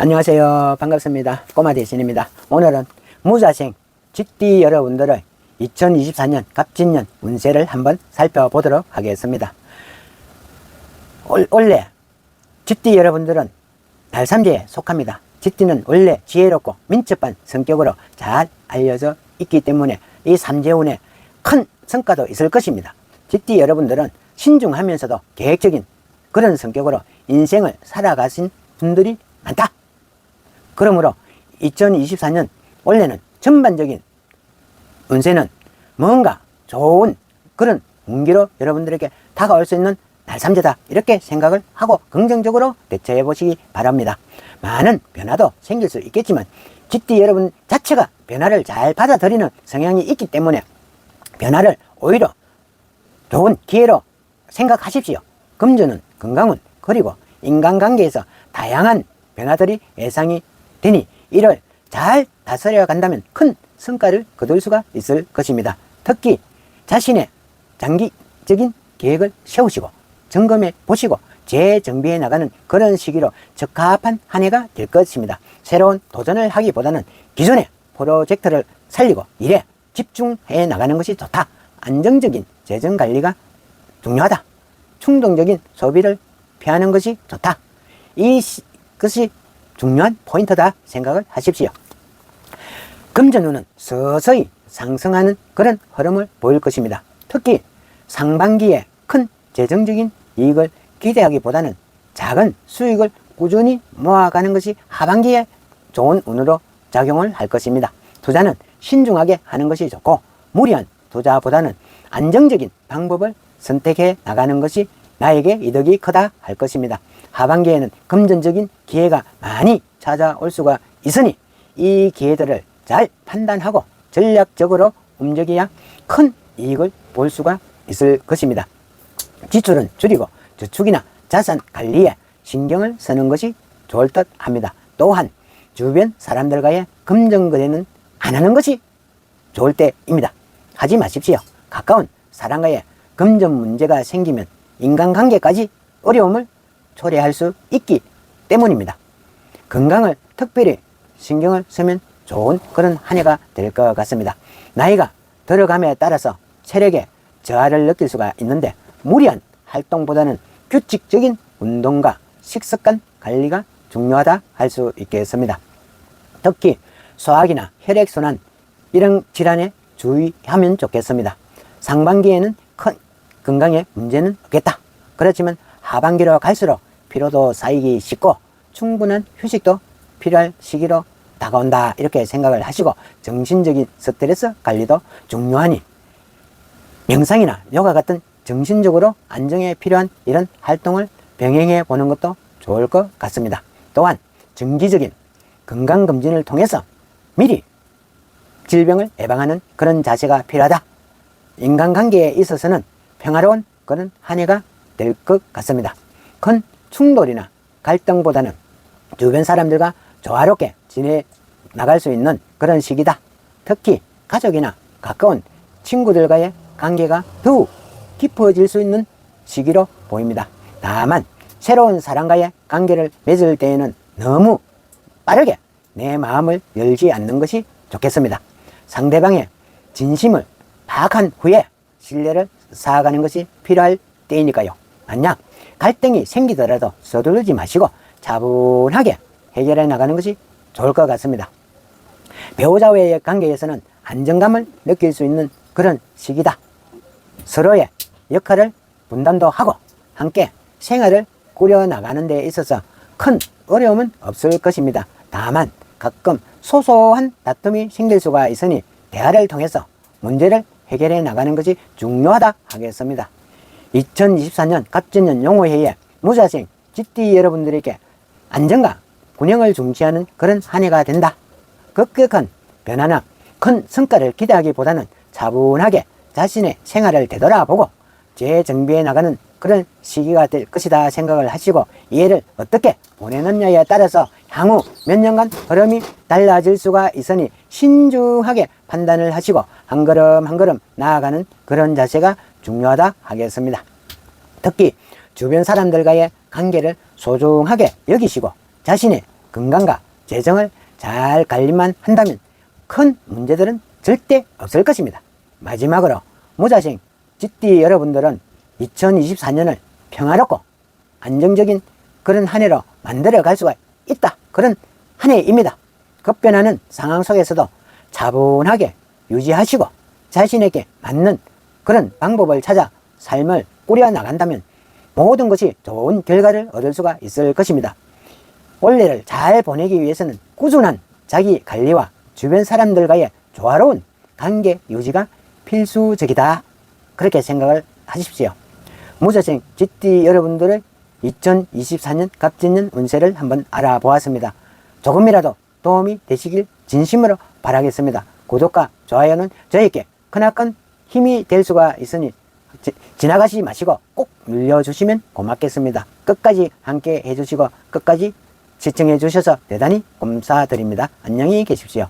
안녕하세요. 반갑습니다. 꼬마 대신입니다. 오늘은 무자생 쥐띠 여러분들의 2024년 갑진년 운세를 한번 살펴보도록 하겠습니다. 올, 원래 쥐띠 여러분들은 달삼재에 속합니다. 쥐띠는 원래 지혜롭고 민첩한 성격으로 잘 알려져 있기 때문에 이 삼재운에 큰 성과도 있을 것입니다. 쥐띠 여러분들은 신중하면서도 계획적인 그런 성격으로 인생을 살아가신 분들이 많다. 그러므로 2024년 원래는 전반적인 운세는 뭔가 좋은 그런 운기로 여러분들에게 다가올 수 있는 날삼재다 이렇게 생각을 하고 긍정적으로 대처해 보시기 바랍니다. 많은 변화도 생길 수 있겠지만 쥐띠 여러분 자체가 변화를 잘 받아들이는 성향이 있기 때문에 변화를 오히려 좋은 기회로 생각하십시오. 금주는 건강운 그리고 인간관계에서 다양한 변화들이 예상이 되니 이를 잘 다스려 간다면 큰 성과를 거둘 수가 있을 것입니다. 특히 자신의 장기적인 계획을 세우시고 점검해 보시고 재정비해 나가는 그런 시기로 적합한 한 해가 될 것입니다. 새로운 도전을 하기보다는 기존의 프로젝트를 살리고 일에 집중해 나가는 것이 좋다. 안정적인 재정 관리가 중요하다. 충동적인 소비를 피하는 것이 좋다. 이 시- 것이 중요한 포인트다 생각을 하십시오. 금전운은 서서히 상승하는 그런 흐름을 보일 것입니다. 특히 상반기에 큰 재정적인 이익을 기대하기보다는 작은 수익을 꾸준히 모아가는 것이 하반기에 좋은 운으로 작용을 할 것입니다. 투자는 신중하게 하는 것이 좋고 무리한 투자보다는 안정적인 방법을 선택해 나가는 것이 나에게 이득이 크다 할 것입니다. 하반기에는 금전적인 기회가 많이 찾아올 수가 있으니 이 기회들을 잘 판단하고 전략적으로 움직여야 큰 이익을 볼 수가 있을 것입니다. 지출은 줄이고 저축이나 자산 관리에 신경을 쓰는 것이 좋을 듯 합니다. 또한 주변 사람들과의 금전 거래는 안 하는 것이 좋을 때입니다. 하지 마십시오. 가까운 사람과의 금전 문제가 생기면 인간관계까지 어려움을 초래할 수 있기 때문입니다. 건강을 특별히 신경을 쓰면 좋은 그런 한 해가 될 것 같습니다. 나이가 들어감에 따라서 체력에 저하를 느낄 수가 있는데 무리한 활동보다는 규칙적인 운동과 식습관 관리가 중요하다 할 수 있겠습니다. 특히 소화기나 혈액순환 이런 질환에 주의하면 좋겠습니다. 상반기에는 큰 건강에 문제는 없겠다. 그렇지만 하반기로 갈수록 피로도 쌓이기 쉽고 충분한 휴식도 필요할 시기로 다가온다 이렇게 생각을 하시고 정신적인 스트레스 관리도 중요하니 명상이나 요가 같은 정신적으로 안정에 필요한 이런 활동을 병행해 보는 것도 좋을 것 같습니다. 또한 정기적인 건강검진을 통해서 미리 질병을 예방하는 그런 자세가 필요하다. 인간관계에 있어서는 평화로운 그런 한 해가 될 것 같습니다. 큰 충돌이나 갈등보다는 주변 사람들과 조화롭게 지내 나갈 수 있는 그런 시기다. 특히 가족이나 가까운 친구들과의 관계가 더욱 깊어질 수 있는 시기로 보입니다. 다만 새로운 사람과의 관계를 맺을 때에는 너무 빠르게 내 마음을 열지 않는 것이 좋겠습니다. 상대방의 진심을 파악한 후에 신뢰를 쌓아가는 것이 필요할 때이니까요. 만약 갈등이 생기더라도 서두르지 마시고 차분하게 해결해 나가는 것이 좋을 것 같습니다. 배우자와의 관계에서는 안정감을 느낄 수 있는 그런 시기다. 서로의 역할을 분담도 하고 함께 생활을 꾸려나가는 데 있어서 큰 어려움은 없을 것입니다. 다만 가끔 소소한 다툼이 생길 수가 있으니 대화를 통해서 문제를 해결해 나가는 것이 중요하다 하겠습니다. 2024년 갑진년 용호회에 무자생 쥐띠 여러분들에게 안정과 균형을 중시하는 그런 한 해가 된다. 급격한 변화나 큰 성과를 기대하기보다는 차분하게 자신의 생활을 되돌아보고 재정비해 나가는 그런 시기가 될 것이다 생각을 하시고 이 해를 어떻게 보내느냐에 따라서 향후 몇 년간 흐름이 달라질 수가 있으니 신중하게 판단을 하시고 한 걸음 한 걸음 나아가는 그런 자세가 중요하다 하겠습니다. 특히 주변 사람들과의 관계를 소중하게 여기시고 자신의 건강과 재정을 잘 관리만 한다면 큰 문제들은 절대 없을 것입니다. 마지막으로 무자생 GT 여러분들은 2024년을 평화롭고 안정적인 그런 한 해로 만들어 갈 수가 있다. 그런 한 해입니다. 급변하는 상황 속에서도 차분하게 유지하시고 자신에게 맞는 그런 방법을 찾아 삶을 꾸려 나간다면 모든 것이 좋은 결과를 얻을 수가 있을 것입니다. 올해를 잘 보내기 위해서는 꾸준한 자기 관리와 주변 사람들과의 조화로운 관계 유지가 필수적이다. 그렇게 생각을 하십시오. 무자생 GT 여러분들의 2024년 갑진년 운세를 한번 알아보았습니다. 조금이라도 도움이 되시길 진심으로 바라겠습니다. 구독과 좋아요는 저에게 크나큰 힘이 될 수가 있으니 지, 지나가시지 마시고 꼭 눌러주시면 고맙겠습니다. 끝까지 함께 해주시고 끝까지 시청해 주셔서 대단히 감사드립니다. 안녕히 계십시오.